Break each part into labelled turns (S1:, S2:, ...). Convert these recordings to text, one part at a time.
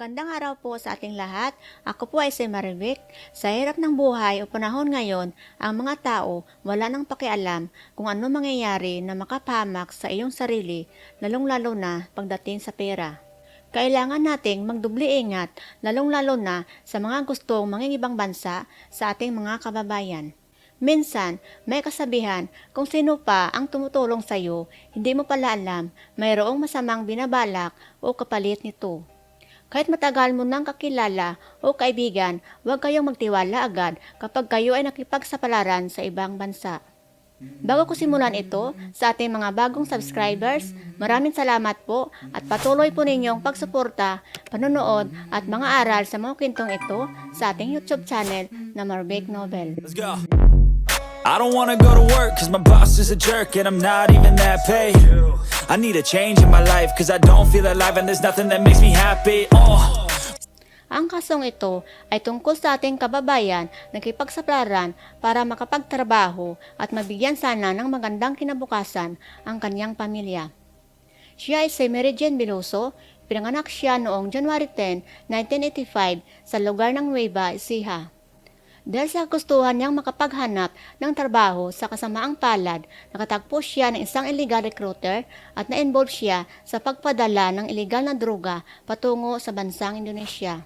S1: Magandang araw po sa ating lahat. Ako po ay si Marivic. Sa hirap ng buhay o panahon ngayon, ang mga tao wala nang pakialam kung ano mangyayari na makapahamak sa iyong sarili, lalong-lalo na pagdating sa pera. Kailangan nating magdubli ingat, lalong-lalo na sa mga gustong mangingibang bansa sa ating mga kababayan. Minsan, may kasabihan kung sino pa ang tumutulong sa iyo, hindi mo pala alam mayroong masamang binabalak o kapalit nito. Kahit matagal mo nang kakilala o kaibigan, huwag kayong magtiwala agad kapag kayo ay nakipagsapalaran sa ibang bansa. Bago ko simulan ito, sa ating mga bagong subscribers, maraming salamat po at patuloy po ninyong pagsuporta, panonood at mga aral sa mga kwentong ito sa ating YouTube channel na Marbeck Novel.
S2: Let's go. I don't wanna go to work cause my boss is a jerk and I'm not even that paid. I need a change in my life cause I don't feel alive and there's nothing that makes me happy. Oh.
S1: Ang kasong ito ay tungkol sa ating kababayan na kipagsaplaran para makapagtrabaho at mabigyan sana ng magandang kinabukasan ang kanyang pamilya. Siya ay si Jane Biloso, pinanganak siya noong January 10, 1985 sa lugar ng Nueva Ecija. Dahil sa gustuhan niyang makapaghanap ng trabaho sa kasamaang palad, nakatagpo siya ng isang illegal recruiter at na-involve siya sa pagpadala ng illegal na droga patungo sa bansang Indonesia.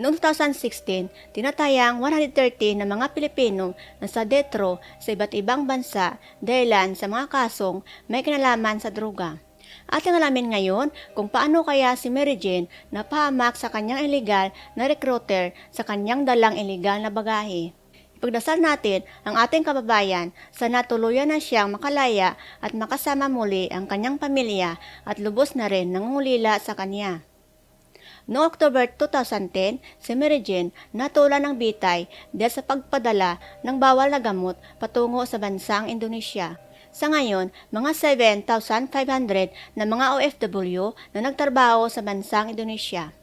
S1: Noong 2016, tinatayang 130 na mga Pilipino na sa detro sa iba't ibang bansa dahilan sa mga kasong may kinalaman sa droga. Ating alamin ngayon kung paano kaya si Mary Jane napahamak sa kanyang illegal na recruiter sa kanyang dalang illegal na bagahe. Ipagdasal natin ang ating kababayan sa natuluyan na siyang makalaya at makasama muli ang kanyang pamilya at lubos na rin nangungulila sa kanya. Noong October 2010, si Mary Jane natulan ng bitay dahil sa pagpadala ng bawal na gamot patungo sa bansang Indonesia. Sa ngayon, mga 7,500 na mga OFW na nagtrabaho sa bansang Indonesia.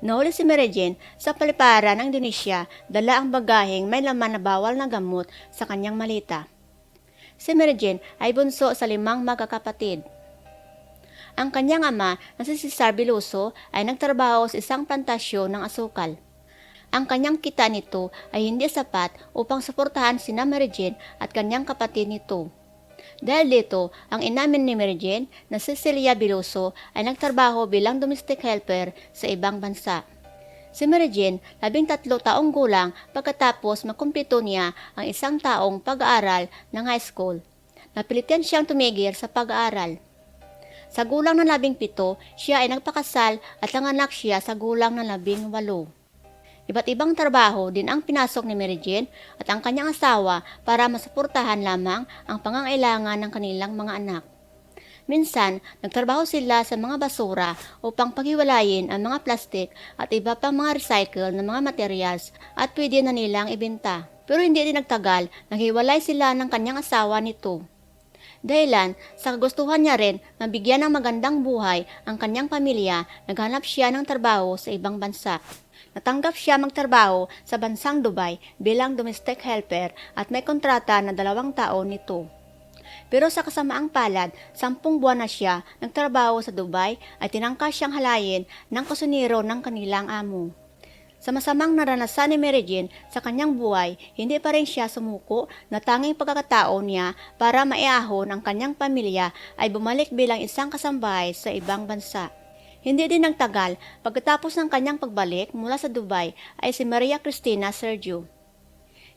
S1: Nahuli si Mary Jane sa paliparan ng Indonesia, dala ang bagaheng may laman na bawal na gamot sa kanyang malita. Si Mary Jane ay bunso sa limang magkakapatid. Ang kanyang ama na si Cesar Biloso ay nagtrabaho sa isang plantasyon ng asukal. Ang kanyang kita nito ay hindi sapat upang suportahan si Mary Jane at kanyang kapatid nito. Dahil dito, ang inamin ni Mary Jane na Cecilia Biloso ay nagtrabaho bilang domestic helper sa ibang bansa. Si Mary Jane, labing tatlo taong gulang pagkatapos makumpleto niya ang isang taong pag-aaral ng high school. Napilitan siyang tumigil sa pag-aaral. Sa gulang ng labing pito, siya ay nagpakasal at nanganak siya sa gulang ng labing walo. Iba't ibang trabaho din ang pinasok ni Mary Jane at ang kanyang asawa para masuportahan lamang ang pangangailangan ng kanilang mga anak. Minsan, nagtrabaho sila sa mga basura upang paghiwalayin ang mga plastik at iba pang mga recycle na mga materials at pwede na nilang ibenta. Pero hindi din nagtagal, naghiwalay sila ng kanyang asawa nito. Dahilan, sa kagustuhan niya rin na bigyan ng magandang buhay ang kanyang pamilya, naghanap siya ng trabaho sa ibang bansa. Natanggap siya magtrabaho sa bansang Dubai bilang domestic helper at may kontrata na dalawang taon nito. Pero sa kasamaang palad, sampung buwan na siya nagtrabaho sa Dubai ay tinangka siyang halayin ng kasuniro ng kanilang amo. Sa masamang naranasan ni Mary Jane sa kanyang buhay, hindi pa rin siya sumuko na tanging pagkakataon niya para maiahon ang kanyang pamilya ay bumalik bilang isang kasambahay sa ibang bansa. Hindi din nagtagal, pagkatapos ng kanyang pagbalik mula sa Dubai ay si Maria Cristina Sergio.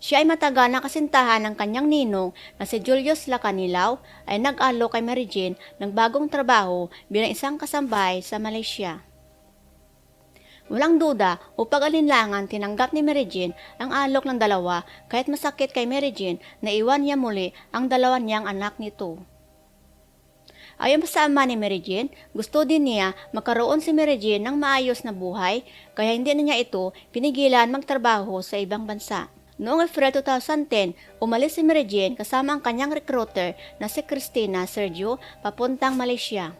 S1: Siya ay matagal na kasintahan ng kanyang ninong na si Julius Lacanilaw ay nag-alo kay Mary Jane ng bagong trabaho bilang isang kasambahay sa Malaysia. Walang duda o pag-alinlangan tinanggap ni Mary Jane ang alok ng dalawa kahit masakit kay Mary Jane na iwan niya muli ang dalawa niyang anak nito. Ayon sa ama ni Mary Jane, gusto din niya magkaroon si Mary Jane ng maayos na buhay kaya hindi na niya ito pinigilan magtrabaho sa ibang bansa. Noong April 2010, umalis si Mary Jane kasama ang kanyang recruiter na si Christina Sergio papuntang Malaysia.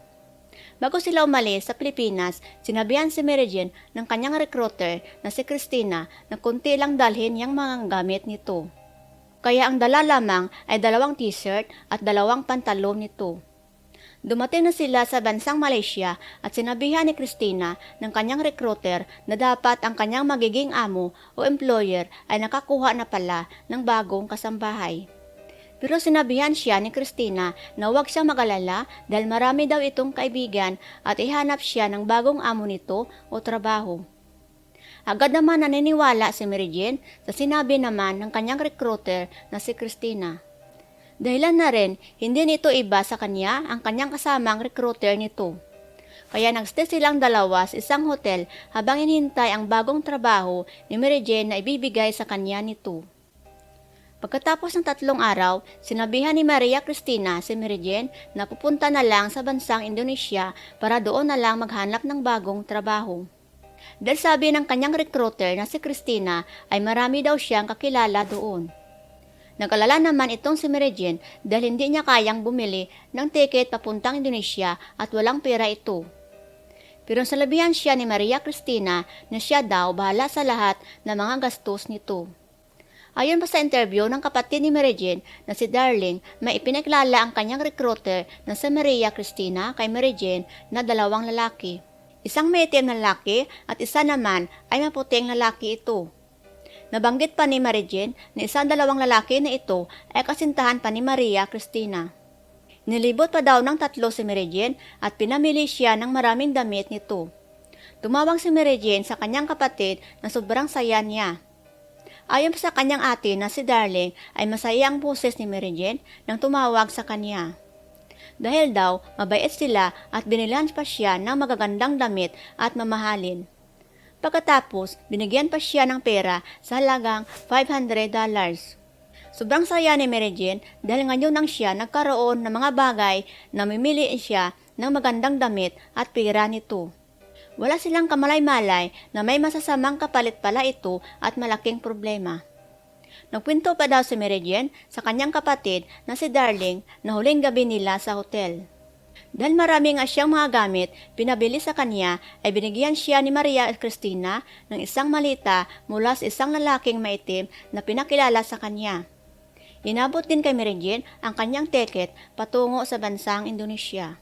S1: Bago sila umalis sa Pilipinas, sinabihan si Mary Jane ng kanyang recruiter na si Christina na kunti lang dalhin yung mga gamit nito. Kaya ang dala lamang ay dalawang t-shirt at dalawang pantalon nito. Dumating na sila sa bansang Malaysia at sinabihan ni Christina ng kanyang recruiter na dapat ang kanyang magiging amo o employer ay nakakuha na pala ng bagong kasambahay. Pero sinabihan siya ni Christina na huwag siyang magalala dahil marami daw itong kaibigan at ihanap siya ng bagong amo nito o trabaho. Agad naman naniniwala si Jane sa sinabi naman ng kanyang recruiter na si Christina. Dahilan na rin, hindi nito iba sa kanya ang kanyang kasamang recruiter nito. Kaya nagstay silang dalawa sa isang hotel habang inihintay ang bagong trabaho ni Mary Jane na ibibigay sa kanya nito. Pagkatapos ng tatlong araw, sinabihan ni Maria Cristina si Mary Jane na pupunta na lang sa bansang Indonesia para doon na lang maghanap ng bagong trabaho. Dahil sabi ng kanyang recruiter na si Christina ay marami daw siyang kakilala doon. Nag-alala naman itong si Jane dahil hindi niya kayang bumili ng ticket papuntang Indonesia at walang pera ito. Pero salabihan siya ni Maria Cristina na siya daw bahala sa lahat ng mga gastos nito. Ayon pa sa interview ng kapatid ni Jane na si Darling, may ipinaglala ang kanyang recruiter na si Maria Cristina kay Jane na dalawang lalaki. Isang may itim na lalaki at isa naman ay maputing lalaki ito. Nabanggit pa ni Mary Jane na isang dalawang lalaki na ito ay kasintahan pa ni Maria Cristina. Nilibot pa daw ng tatlo si Mary Jane at pinamili siya ng maraming damit nito. Tumawag si Mary Jane sa kanyang kapatid na sobrang saya niya. Ayon sa kanyang ate na si Darling ay masaya ang boses ni Mary Jane nang tumawag sa kanya. Dahil daw mabait sila at binilan pa siya ng magagandang damit at mamahalin. Pagkatapos, binigyan pa siya ng pera sa halagang $500. Sobrang saya ni Mary Jane dahil ngayon nang siya nagkaroon ng mga bagay na mimili siya ng magandang damit at pera nito. Wala silang kamalay-malay na may masasamang kapalit pala ito at malaking problema. Nagkwento pa daw si Jane sa kanyang kapatid na si Darling na huling gabi nila sa hotel. Dahil marami nga siyang mga gamit, pinabili sa kanya ay binigyan siya ni Maria Cristina ng isang malita mula sa isang lalaking maitim na pinakilala sa kanya. Inabot din kay Jane ang kanyang ticket patungo sa bansang Indonesia.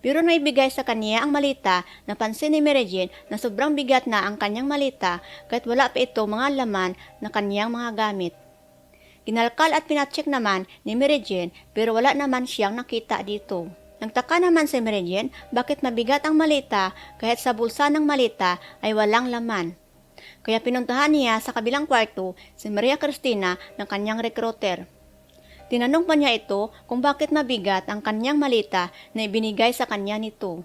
S1: Pero naibigay sa kanya ang malita, napansin ni Jane na sobrang bigat na ang kanyang malita kahit wala pa ito mga laman na kanyang mga gamit. Kinalkal at pinacheck naman ni Jane pero wala naman siyang nakita dito. Nagtaka naman si Jane bakit mabigat ang malita kahit sa bulsa ng malita ay walang laman. Kaya pinuntahan niya sa kabilang kwarto si Maria Cristina ng kanyang recruiter. Tinanong pa niya ito kung bakit mabigat ang kanyang malita na ibinigay sa kanya nito.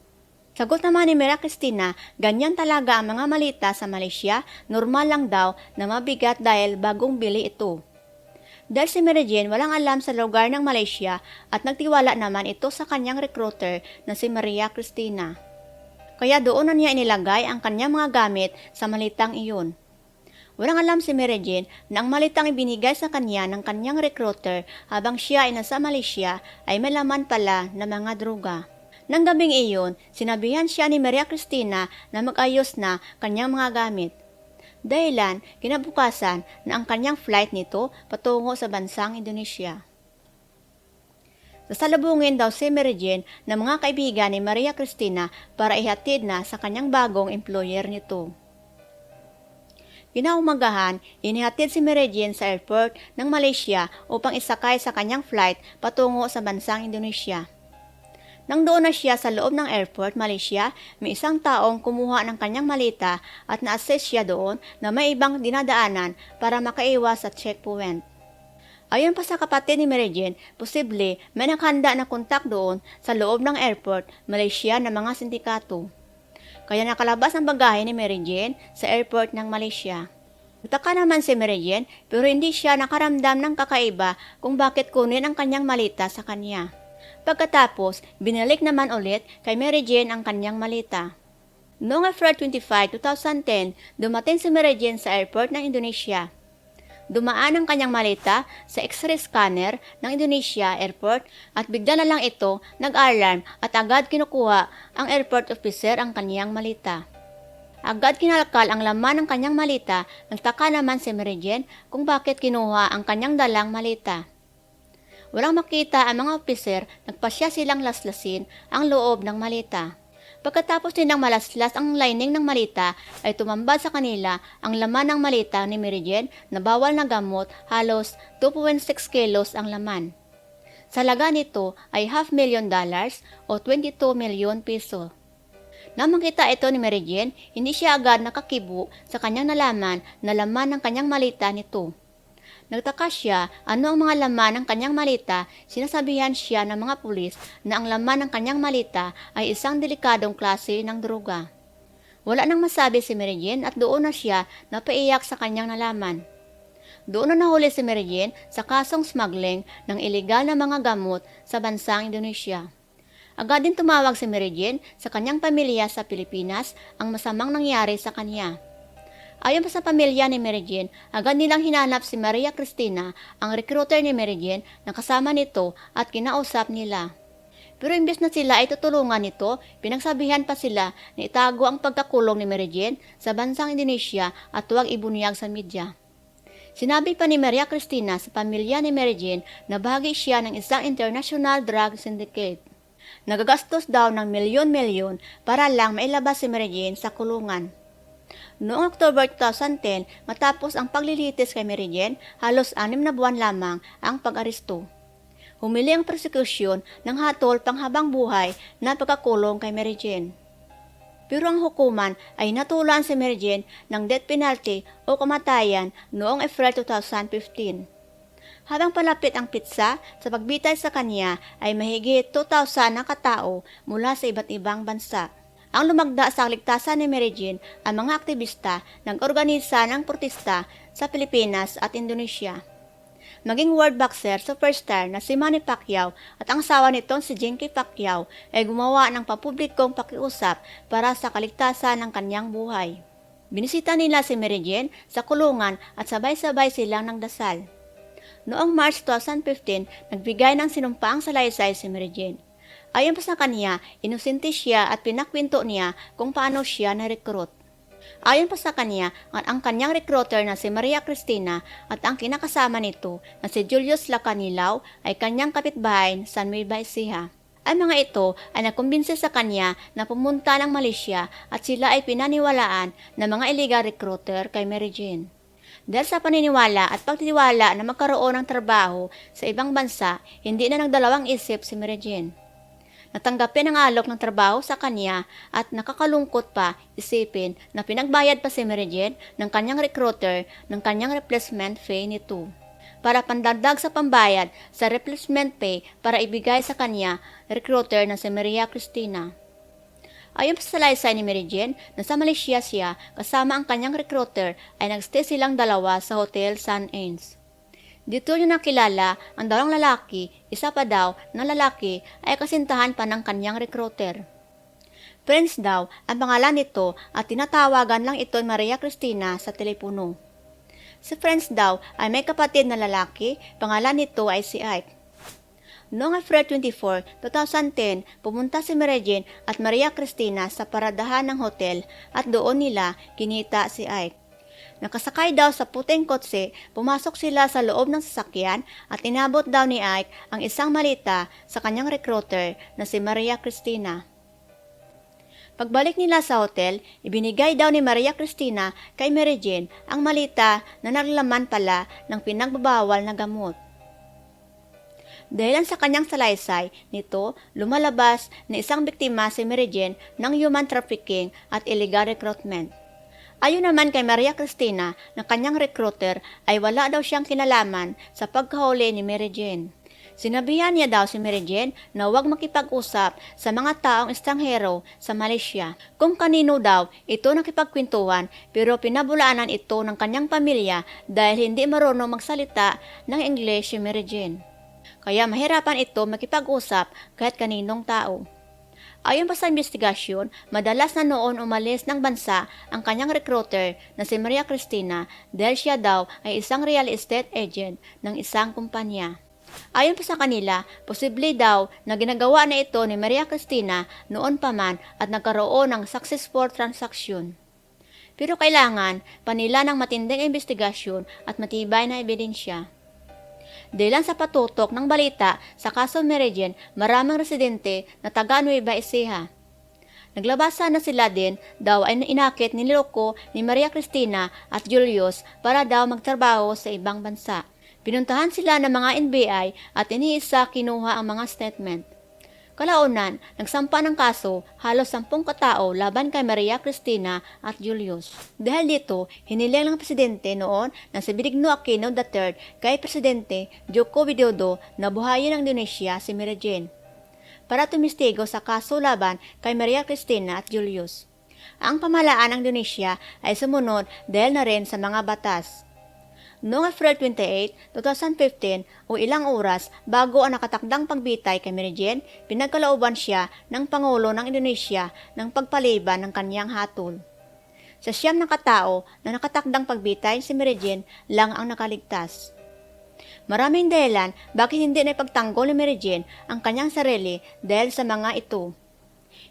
S1: Sagot naman ni Maria Cristina, ganyan talaga ang mga malita sa Malaysia, normal lang daw na mabigat dahil bagong bili ito. Dahil si Mary walang alam sa lugar ng Malaysia at nagtiwala naman ito sa kanyang recruiter na si Maria Cristina. Kaya doon na niya inilagay ang kanyang mga gamit sa malitang iyon. Walang alam si Mary Jane na ang malitang ibinigay sa kanya ng kanyang recruiter habang siya ay nasa Malaysia ay may laman pala na mga droga. Nang gabing iyon, sinabihan siya ni Maria Cristina na mag-ayos na kanyang mga gamit. Dahilan, kinabukasan na ang kanyang flight nito patungo sa bansang Indonesia. Sasalubungin daw si Mary Jane ng mga kaibigan ni Maria Cristina para ihatid na sa kanyang bagong employer nito. Kinaumagahan, inihatid si Mary Jane sa airport ng Malaysia upang isakay sa kanyang flight patungo sa bansang Indonesia. Nang doon na siya sa loob ng airport, Malaysia, may isang taong kumuha ng kanyang malita at na-assess siya doon na may ibang dinadaanan para makaiwas sa checkpoint. Ayon pa sa kapatid ni Jane, posible may nakhanda na kontak doon sa loob ng airport, Malaysia na mga sindikato. Kaya nakalabas ang bagahe ni Jane sa airport ng Malaysia. Nagtaka naman si Jane pero hindi siya nakaramdam ng kakaiba kung bakit kunin ang kanyang malita sa kanya. Pagkatapos, binalik naman ulit kay Mary Jane ang kanyang malita. Noong April 25, 2010, dumating si Mary Jane sa airport ng Indonesia. Dumaan ang kanyang malita sa x-ray scanner ng Indonesia Airport at bigla na lang ito nag-alarm at agad kinukuha ang airport officer ang kanyang malita. Agad kinalkal ang laman ng kanyang malita, nagtaka naman si Jane kung bakit kinuha ang kanyang dalang malita. Walang makita ang mga opiser, nagpasya silang laslasin ang loob ng malita. Pagkatapos nilang malaslas ang lining ng malita, ay tumambad sa kanila ang laman ng malita ni Jane na bawal na gamot, halos 2.6 kilos ang laman. Sa laga nito ay half million dollars o 22 milyon piso. Nang makita ito ni Jane, hindi siya agad nakakibo sa kanyang nalaman na laman ng kanyang malita nito. Nagtaka siya ano ang mga laman ng kanyang malita, sinasabihan siya ng mga pulis na ang laman ng kanyang malita ay isang delikadong klase ng droga. Wala nang masabi si Mary Jane at doon na siya napaiyak sa kanyang nalaman. Doon na nahuli si Mary Jane sa kasong smuggling ng ilegal na mga gamot sa bansang Indonesia. Agad din tumawag si Mary Jane sa kanyang pamilya sa Pilipinas ang masamang nangyari sa kanya. Ayon pa sa pamilya ni Mary Jane, agad nilang hinanap si Maria Cristina, ang recruiter ni Mary Jane, na kasama nito at kinausap nila. Pero imbes na sila ay tutulungan nito, pinagsabihan pa sila na itago ang pagkakulong ni Mary Jane sa bansang Indonesia at huwag ibunyag sa media. Sinabi pa ni Maria Cristina sa pamilya ni Mary Jane na bahagi siya ng isang international drug syndicate. Nagagastos daw ng milyon-milyon para lang mailabas si Mary Jane sa kulungan. Noong October 2010, matapos ang paglilitis kay Jane, halos anim na buwan lamang ang pag-aresto. Humili ang prosekusyon ng hatol panghabang buhay na pagkakulong kay Jane. Pero ang hukuman ay natulan si Jane ng death penalty o kamatayan noong April 2015. Habang palapit ang pitsa sa pagbitay sa kanya ay mahigit 2,000 na katao mula sa iba't ibang bansa. Ang lumagda sa kaligtasan ni Mary Jane ang mga aktivista nag-organisa ng protesta sa Pilipinas at Indonesia. Maging world boxer superstar na si Manny Pacquiao at ang asawa nitong si Jinky Pacquiao ay gumawa ng papublikong pakiusap para sa kaligtasan ng kanyang buhay. Binisita nila si Mary Jane sa kulungan at sabay-sabay silang nagdasal. Noong March 2015, nagbigay ng sinumpaang salaysay si Mary Jane. Ayon pa sa kanya, inosente siya at pinakwento niya kung paano siya na-recruit. Ayon pa sa kanya, ang, ang kanyang recruiter na si Maria Cristina at ang kinakasama nito na si Julius Lacanilaw ay kanyang kapitbahay sa Nueva Ecija. Ang mga ito ay nakumbinsi sa kanya na pumunta ng Malaysia at sila ay pinaniwalaan ng mga illegal recruiter kay Mary Jane. Dahil sa paniniwala at pagtitiwala na magkaroon ng trabaho sa ibang bansa, hindi na nagdalawang isip si Mary Jane. Natanggapin ang alok ng trabaho sa kanya at nakakalungkot pa isipin na pinagbayad pa si Jane ng kanyang recruiter ng kanyang replacement fee nito para pandagdag sa pambayad sa replacement pay para ibigay sa kanya recruiter na si Maria Cristina. Ayon sa salaysay ni Mary Jane, nasa Malaysia siya kasama ang kanyang recruiter ay nagstay silang dalawa sa Hotel Sun Inns. Dito niya nakilala ang dalawang lalaki, isa pa daw na lalaki ay kasintahan pa ng kanyang recruiter. Prince daw ang pangalan nito at tinatawagan lang ito Maria Cristina sa telepono. Si Prince daw ay may kapatid na lalaki, pangalan nito ay si Ike. Noong April 24, 2010, pumunta si Mary Jane at Maria Cristina sa paradahan ng hotel at doon nila kinita si Ike. Nakasakay daw sa puting kotse, pumasok sila sa loob ng sasakyan at inabot daw ni Ike ang isang malita sa kanyang recruiter na si Maria Cristina. Pagbalik nila sa hotel, ibinigay daw ni Maria Cristina kay Mary Jane ang malita na naglaman pala ng pinagbabawal na gamot. Dahil sa kanyang salaysay, nito lumalabas na isang biktima si Jane ng human trafficking at illegal recruitment. Ayon naman kay Maria Cristina na kanyang recruiter ay wala daw siyang kinalaman sa pagkahuli ni Mary Jane. Sinabihan niya daw si Mary Jane na huwag makipag-usap sa mga taong estranghero sa Malaysia. Kung kanino daw ito nakipagkwentuhan pero pinabulaanan ito ng kanyang pamilya dahil hindi marunong magsalita ng English si Mary Jane. Kaya mahirapan ito makipag-usap kahit kaninong tao. Ayon pa sa investigasyon, madalas na noon umalis ng bansa ang kanyang recruiter na si Maria Cristina dahil siya daw ay isang real estate agent ng isang kumpanya. Ayon pa sa kanila, posible daw na ginagawa na ito ni Maria Cristina noon pa man at nagkaroon ng successful transaction. Pero kailangan pa nila ng matinding investigasyon at matibay na ebidensya. Dahil sa patutok ng balita sa Mary Jane, maraming residente na taga Nueva Ecija. Naglabas sana sila din daw ay inakit ni Loco ni Maria Cristina at Julius para daw magtrabaho sa ibang bansa. Pinuntahan sila ng mga NBI at iniisa kinuha ang mga statement. Kalaunan, nagsampa ng kaso halos sampung katao laban kay Maria Cristina at Julius. Dahil dito, hiniling ng presidente noon na si Benigno Aquino III kay Presidente Joko Widodo na buhayin ng Indonesia si Mary Jane para tumistigo sa kaso laban kay Maria Cristina at Julius. Ang pamahalaan ng Indonesia ay sumunod dahil na rin sa mga batas. Noong April 28, 2015 o ilang oras bago ang nakatakdang pagbitay kay Mary pinagkalooban siya ng Pangulo ng Indonesia ng pagpaliban ng kanyang hatol. Sa siyam na katao na nakatakdang pagbitay si Mary lang ang nakaligtas. Maraming dahilan bakit hindi na ipagtanggol ni Mary ang kanyang sarili dahil sa mga ito.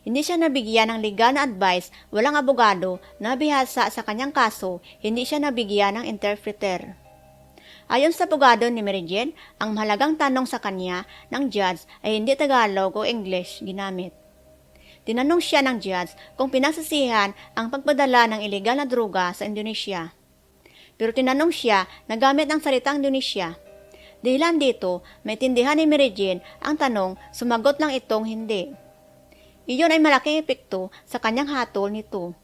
S1: Hindi siya nabigyan ng legal na advice, walang abogado na bihasa sa kanyang kaso, hindi siya nabigyan ng interpreter. Ayon sa abogado ni Mary ang mahalagang tanong sa kanya ng judge ay hindi Tagalog o English ginamit. Tinanong siya ng judge kung pinagsisihan ang pagpadala ng ilegal na droga sa Indonesia. Pero tinanong siya na gamit ang salitang Indonesia. Dahilan dito, may tindihan ni Mary ang tanong, sumagot lang itong hindi. Iyon ay malaking epekto sa kanyang hatol nito.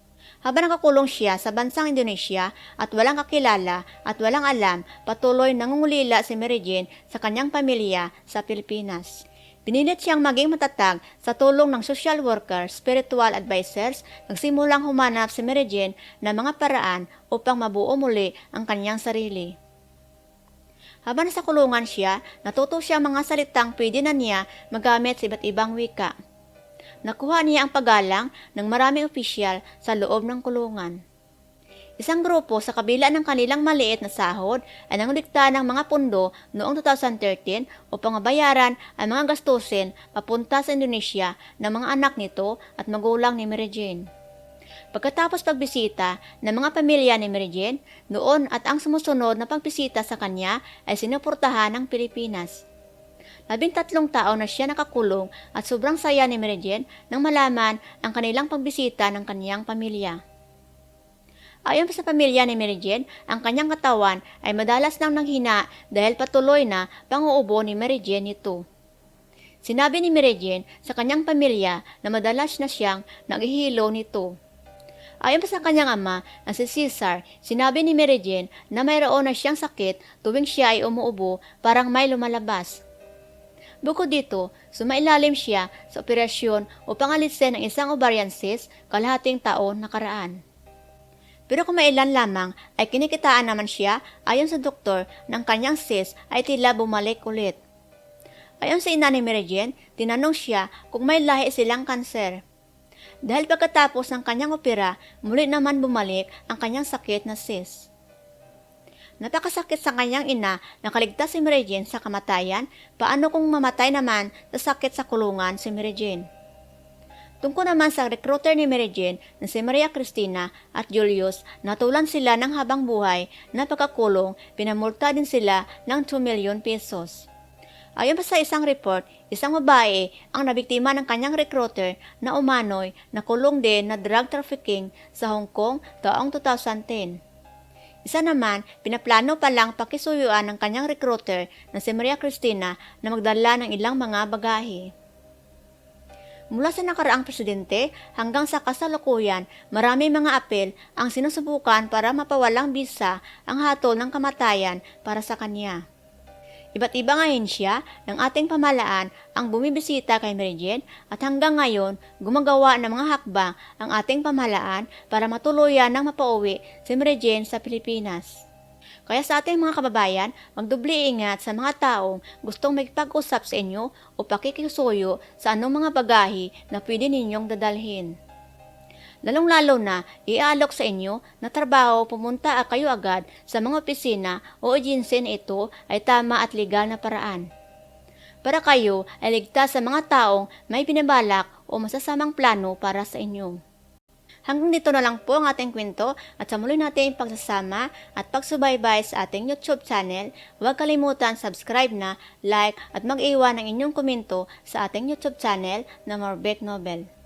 S1: Habang nakakulong siya sa bansang Indonesia at walang kakilala at walang alam, patuloy nangungulila si Jane sa kanyang pamilya sa Pilipinas. Pinilit siyang maging matatag sa tulong ng social worker, spiritual advisors, nagsimulang humanap si Jane ng mga paraan upang mabuo muli ang kanyang sarili. Habang sa kulungan siya, natuto siya mga salitang pwede na niya magamit sa iba't ibang wika. Nakuha niya ang paggalang ng maraming opisyal sa loob ng kulungan. Isang grupo sa kabila ng kanilang maliit na sahod ay nangulikta ng mga pundo noong 2013 upang mabayaran ang mga gastusin papunta sa Indonesia ng mga anak nito at magulang ni Mary Jane. Pagkatapos pagbisita ng mga pamilya ni Mary Jane, noon at ang sumusunod na pagbisita sa kanya ay sinuportahan ng Pilipinas. Labing tatlong tao na siya nakakulong at sobrang saya ni Jane nang malaman ang kanilang pagbisita ng kaniyang pamilya. Ayon sa pamilya ni Jane, ang kanyang katawan ay madalas nang nanghina dahil patuloy na panguubo ni Jane nito. Sinabi ni Jane sa kanyang pamilya na madalas na siyang naghihilo nito. Ayon pa sa kanyang ama na si Caesar, sinabi ni Jane na mayroon na siyang sakit tuwing siya ay umuubo parang may lumalabas. Bukod dito, sumailalim siya sa operasyon upang alisin ang isang ovarian cyst kalahating taon nakaraan. Pero kung mailan lamang ay kinikitaan naman siya ayon sa doktor ng kanyang cyst ay tila bumalik ulit. Ayon sa ina ni Mary tinanong siya kung may lahi silang kanser. Dahil pagkatapos ng kanyang opera, muli naman bumalik ang kanyang sakit na cyst. Napakasakit sa kanyang ina na kaligtas si Mary Jane sa kamatayan, paano kung mamatay naman sa sakit sa kulungan si Mary Jane? Tungkol naman sa recruiter ni Mary Jane na si Maria Cristina at Julius, natulan sila ng habang buhay na pagkakulong, pinamulta din sila ng 2 million pesos. Ayon pa sa isang report, isang babae ang nabiktima ng kanyang recruiter na umano'y nakulong din na drug trafficking sa Hong Kong taong 2010. Isa naman, pinaplano pa lang pakisuyuan ng kanyang recruiter na si Maria Cristina na magdala ng ilang mga bagahe. Mula sa nakaraang presidente hanggang sa kasalukuyan, marami mga apel ang sinusubukan para mapawalang bisa ang hatol ng kamatayan para sa kanya. Iba't ibang ahensya ng ating pamalaan ang bumibisita kay Jane at hanggang ngayon gumagawa ng mga hakbang ang ating pamalaan para matuluyan ng mapauwi si Jane sa Pilipinas. Kaya sa ating mga kababayan, magdubli ingat sa mga taong gustong magpag-usap sa inyo o pakikisuyo sa anong mga bagahe na pwede ninyong dadalhin. Lalong-lalo na, iaalok sa inyo na trabaho pumunta kayo agad sa mga opisina o agency na ito ay tama at legal na paraan. Para kayo ay ligtas sa mga taong may binabalak o masasamang plano para sa inyo. Hanggang dito na lang po ang ating kwento at sa muli natin pagsasama at pagsubaybay sa ating YouTube channel, huwag kalimutan subscribe na, like at mag-iwan ng inyong komento sa ating YouTube channel na Morbeck Nobel.